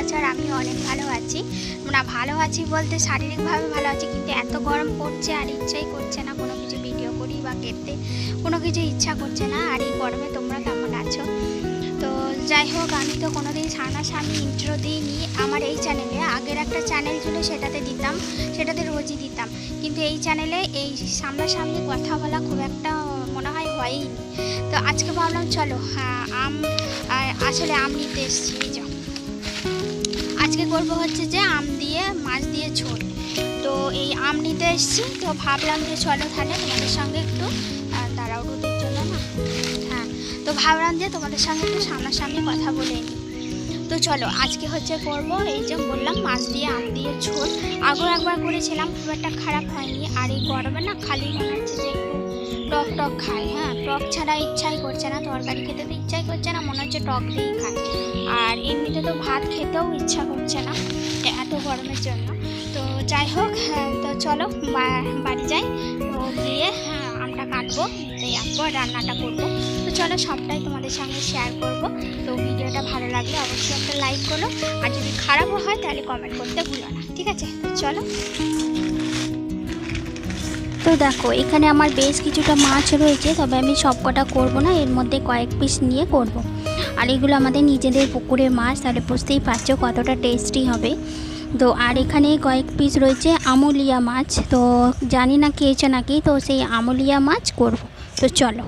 আছো আর আমিও অনেক ভালো আছি। না ভালো আছি বলতে শারীরিকভাবে ভালো আছি কিন্তু এত গরম পড়ছে আর ইচ্ছাই করছে না কোনো কিছু ভিডিও করি বা কেটে কোনো কিছু ইচ্ছা করছে না আর এই গরমে তোমরা কেমন আছো? তো যাই হোক আমি তো কোনোদিন সামনাসামনি ইন্ট্রো দিইনি। আমার এই চ্যানেলে আগের একটা চ্যানেল ছিল সেটাতে দিতাম সেটাতে রোজই দিতাম। কিন্তু এই চ্যানেলে এই সামনাসামনি কথা বলা খুব একটা মনে হয় হয়ই তো আজকে ভাবলাম চলো হ্যাঁ, আম আসলে আম নিতে এসেছি আজকে করব হচ্ছে যে আম দিয়ে, মাছ দিয়ে ঝোল। তো এই আম নিতে এসেছি, তো ভাবলাম যে চলো তাহলে তোমাদের সঙ্গে একটু দাঁড়াও রোদের জন্য না? হ্যাঁ তো ভাবলাম যে তোমাদের সঙ্গে একটু সামনাসামনি কথা বলে নিই। তো চলো, আজকে হচ্ছে করব এই যে বললাম মাছ দিয়ে, আম দিয়ে ঝোল। আগেও একবার করেছিলাম, খুব একটা খারাপ হয়নি। আর এই গরমে না খালি মনে হচ্ছে যে একটু টক টক খাই হ্যাঁ? টক ছাড়া ইচ্ছাই করছে না তরকারি খেতে তো ইচ্ছাই করছে না মনে হচ্ছে টক দিয়েই খাই। আর এমনিতে তো ভাত খেতেও ইচ্ছা করছে না এত গরমের জন্য। তো যাই হোক হ্যাঁ, তো চলো বাড়ি যাই। তো গিয়ে হ্যাঁ, আমটা কাটবো এই রান্নাটা করব। তো চলো সবটাই তোমাদের সঙ্গে শেয়ার করব। তো ভিডিওটা ভালো লাগলে অবশ্যই একটা লাইক করো। আর যদি খারাপও হয় তাহলে কমেন্ট করতে ভুলো না। ঠিক আছে? তো চলো। তো দেখো, এখানে আমার বেশ কিছুটা মাছ রয়েছে, তবে আমি সবকটা করব না, এর মধ্যে কয়েক পিস নিয়ে করব। আর এগুলো আমাদের নিজেদের পুকুরের মাছ, তাহলে বুঝতেই পারছ কতটা টেস্টি হবে। তো আর এখানে কয়েক পিস রয়েছে আমুলিয়া মাছ, তো জানি না খেয়েছো নাকি, তো সেই আমুলিয়া মাছ করব। তো চলো।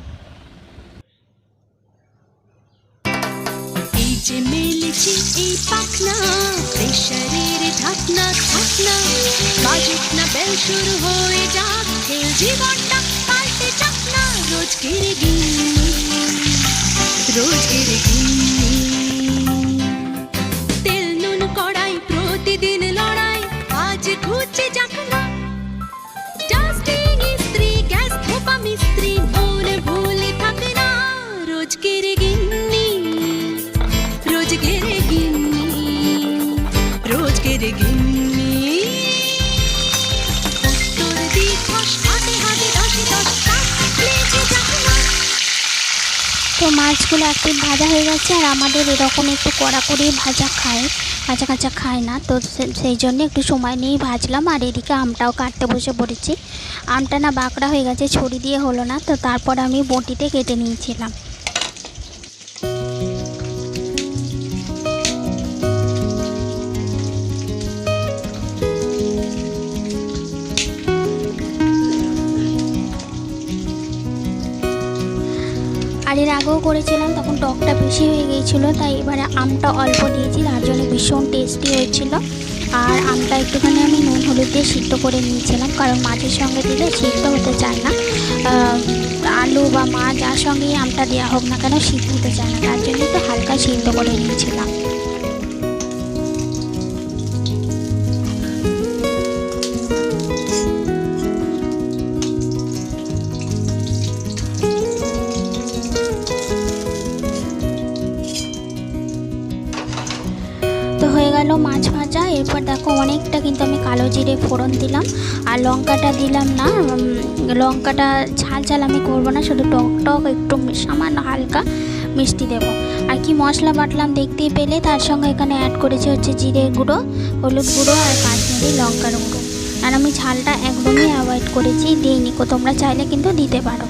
প্রেশারের ঢাকনা ঢাকনা না বেল শুরু হয়ে যাক খেল জীবনটা পাল্টে তেল নুন কড়াই প্রতিদিন লড়াই আজ খুঁজছে যাক তো মাছগুলো একটু ভাজা হয়ে গেছে আর আমাদের এরকম একটু কড়া করে ভাজা খায়, কাঁচা কাঁচা খায় না। তো সেই জন্য একটু সময় নিয়েই ভাজলাম আর এদিকে আমটাও কাটতে বসে পড়েছি। আমটা না বাঁকড়া হয়ে গেছে, ছড়ি দিয়ে হলো না। তো তারপর আমি বটিতে কেটে নিয়েছিলাম। এর আগেও করেছিলাম, তখন টকটা বেশি হয়ে গিয়েছিল, তাই এবারে আমটা অল্প দিয়েছি, তার জন্য ভীষণ টেস্টি হয়েছিল। আর আমটা একটুখানি আমি নুন হলুদ দিয়ে সিদ্ধ করে নিয়েছিলাম, কারণ মাছের সঙ্গে দিলে সিদ্ধ হতে চায় না। আলু বা মাছ, যার সঙ্গেই আমটা দেওয়া হোক না কেন, সিদ্ধ হতে চায় না, তার জন্য একটু হালকা সিদ্ধ করে নিয়েছিলাম। গেল মাছ ভাজা। এরপর দেখো অনেকটা কিন্তু আমি কালো জিরে ফোড়ন দিলাম। আর লঙ্কাটা দিলাম না লঙ্কাটা ঝাল ঝাল আমি করব না, শুধু টক টক, একটু সামান্য হালকা মিষ্টি দেব। আর কি মশলা বাটলাম দেখতেই পেলে, তার সঙ্গে এখানে অ্যাড করেছি হচ্ছে জিরে গুঁড়ো, হলুদ গুঁড়ো আর কাশ্মীরি লঙ্কার গুঁড়ো। আর আমি ঝালটা একদমই অ্যাভয়েড করেছি, দিইনি। তোমরা চাইলে কিন্তু দিতে পারো।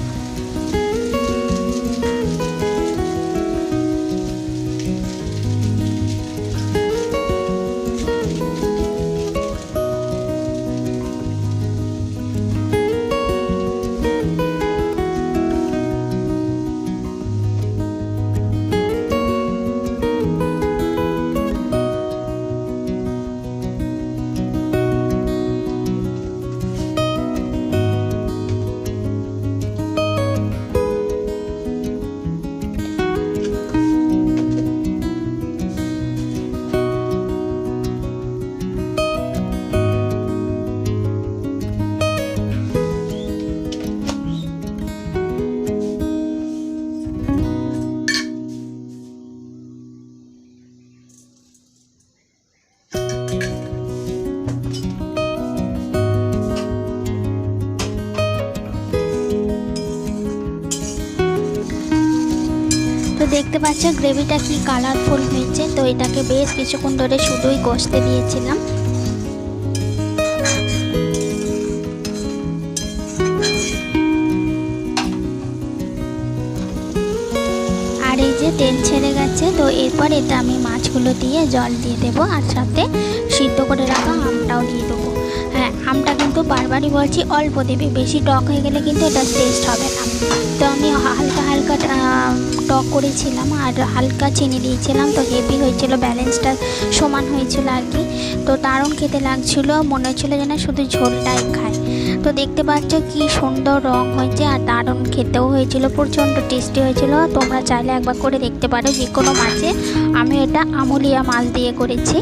দেখতে পাচ্ছ গ্রেভিটা কি কালারফুল হয়েছে। তো এটাকে বেশ কিছুক্ষণ ধরে শুধুই কষতে দিয়েছিলাম। আর এই যে তেল ছেড়ে গেছে, তো এরপর এটা আমি মাছগুলো দিয়ে জল দিয়ে দেবো, আর সাথে সিদ্ধ করে রাখা আমটাও দিয়ে দেবো। আমটা কিন্তু বারবারই বলছি অল্প দেবে, বেশি টক হয়ে গেলে কিন্তু এটা টেস্ট হবে না। তো আমি হালকা হালকা টক করেছিলাম আর হালকা চিনি দিয়েছিলাম, তো হেভি হয়েছিল ব্যালেন্সটা সমান হয়েছিল আর কি। তো দারুণ খেতে লাগছিল, মনে হচ্ছিল যেন শুধু ঝোলটাই খায়। তো দেখতে পাচ্ছ কি সুন্দর রং হয়েছে আর দারুণ খেতেও হয়েছিল, প্রচণ্ড টেস্টি হয়েছিল। তোমরা চাইলে একবার করে দেখতে পারো যে কোনো মাছে। আমি এটা আমুলিয়া মাছ দিয়ে করেছি।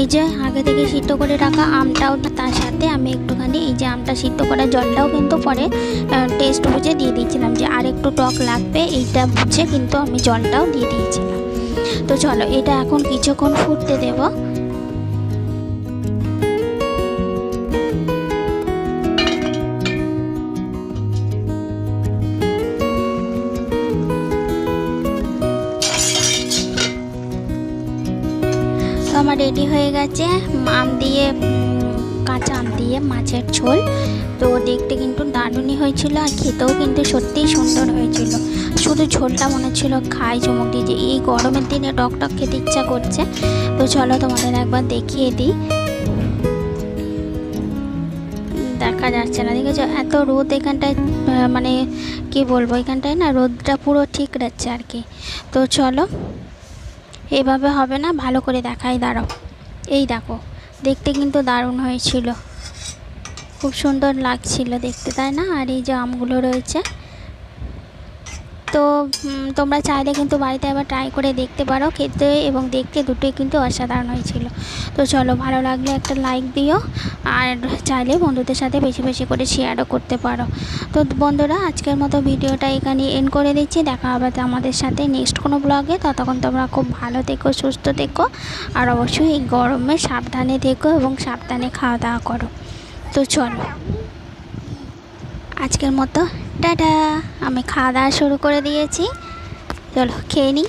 এই যে আগে থেকে সিদ্ধ করে রাখা আমটাও তার সাথে আমি একটুখানি এই যে আমটা সিদ্ধ করা জলটাও কিন্তু পরে টেস্ট বুঝে দিয়ে দিয়েছিলাম যে আর একটু টক লাগবে, এইটা বুঝে কিন্তু আমি জলটাও দিয়ে দিয়েছিলাম। তো চলো, এটা এখন কিছুক্ষণ ফুটতে দেবো। আমার রেডি হয়ে গেছে। আম দিয়ে কাঁচা আম দিয়ে মাছের ঝোল। তো দেখতে কিন্তু দারুণই হয়েছিল আর খেতেও কিন্তু সত্যিই সুন্দর হয়েছিল। শুধু ঝোলটা মনে হচ্ছিল, খাই চমক দিয়ে যে এই গরমের দিনে টক টক খেতে ইচ্ছা করছে। তো চলো তোমাদের একবার দেখিয়ে দিই। দেখা যাচ্ছে না, দেখেছ? এত রোদ এখানটায় মানে কি বলব? এখানটায় না রোদটা পুরো ঠিক যাচ্ছে আর কি। তো চলো এভাবে হবে না, ভালো করে দেখাই দাঁড়ো এই দেখো, দেখতে কিন্তু দারুণ হয়েছিল। খুব সুন্দর লাগছিল দেখতে, তাই না? আর এই যে আমগুলো রয়েছে তো তোমরা চাইলে কিন্তু বাড়িতে আবার ট্রাই করে দেখতে পারো খেতে এবং দেখতে দুটোই কিন্তু অসাধারণ হয়েছিল। তো চলো, ভালো লাগলে একটা লাইক দিও আর চাইলে বন্ধুদের সাথে বেশি বেশি করে শেয়ারও করতে পারো। তো বন্ধুরা, আজকের মতো ভিডিওটা এখানে এন্ড করে দিচ্ছি। দেখা হবে আমাদের সাথে নেক্সট কোনো ব্লগে ততক্ষণ তোমরা খুব ভালো থেকো, সুস্থ থেকো আর অবশ্যই এই গরমে সাবধানে থেকো এবং সাবধানে খাওয়া দাওয়া করো। তো চলো, আজকের মতো টাটা আমি খাওয়া দাওয়া শুরু করে দিয়েছি। চলো খেয়ে নিই